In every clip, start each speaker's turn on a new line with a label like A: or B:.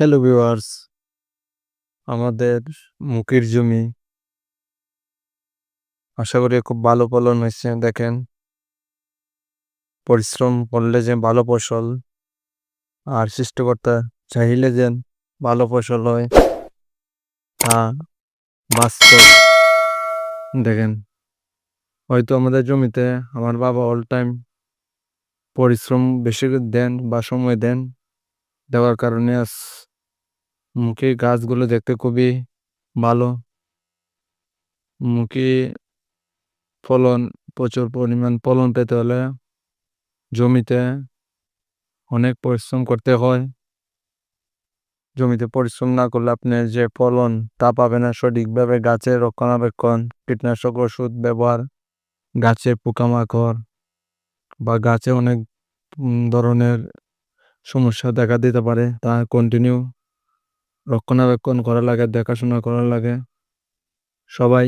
A: Hello viewers আমাদের মুখের জমি। আশা করি খুব ভালো ফলন হয়েছে, দেখেন। পরিশ্রম করলে যে ভালো ফসল, আর সৃষ্টিকর্তা চাইলে যে ভালো ফসল হয়, তা বাস্তব। দেখেন, হয়তো আমাদের জমিতে আমার বাবা অল টাইম পরিশ্রম বেশি দেন বা সময় দেন, দেওয়ার কারণে আজ মুখে গাছগুলো দেখতে খুবই ভালো। মুখে ফলন, প্রচুর পরিমাণ ফলন পেতে হলে জমিতে অনেক পরিশ্রম করতে হয়। জমিতে পরিশ্রম না করলে আপনি যে ফলন তা পাবে না। সঠিকভাবে গাছের রক্ষণাবেক্ষণ, কীটনাশক ওষুধ ব্যবহার, গাছে পোকামাকড় বা গাছে অনেক ধরনের সমস্যা দেখা দিতে পারে। তা কন্টিনিউ রক্ষণাবেক্ষণ করা লাগে, দেখাশোনা করা লাগে। সবাই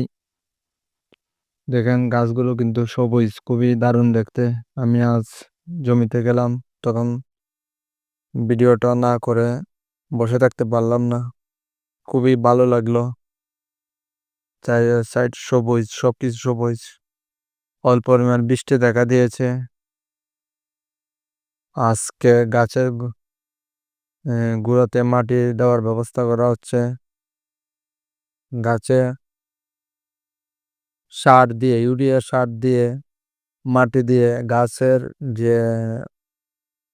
A: দেখেন গাছগুলো কিন্তু সবুজ, খুবই দারুণ দেখতে। আমি আজ জমিতে গেলাম, তখন ভিডিওটা না করে বসে থাকতে পারলাম না। খুবই ভালো লাগল। সাইড সবুজ সব কিছু সবুজ। অল্প পরিমাণ বৃষ্টি দেখা দিয়েছে। আজকে গাছের গুঁড়াতে মাটি দেওয়ার ব্যবস্থা করা হচ্ছে। গাছে সার দিয়ে, ইউরিয়া সার দিয়ে, মাটি দিয়ে গাছের যে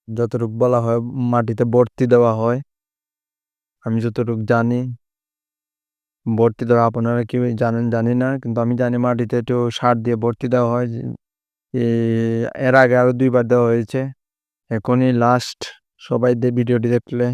A: যতটুক বলা হয় মাটিতে ভর্তি দেওয়া হয়। আমি যতটুক জানি, ভর্তি দেওয়া আপনারা কি জানেন জানি না, কিন্তু আমি জানি মাটিতে একটু সার দিয়ে ভর্তি দেওয়া হয়। এর আগে আরও দুইবার দেওয়া হয়েছে। এখনই লাস্ট সবাই ভিডিওটি দেখলে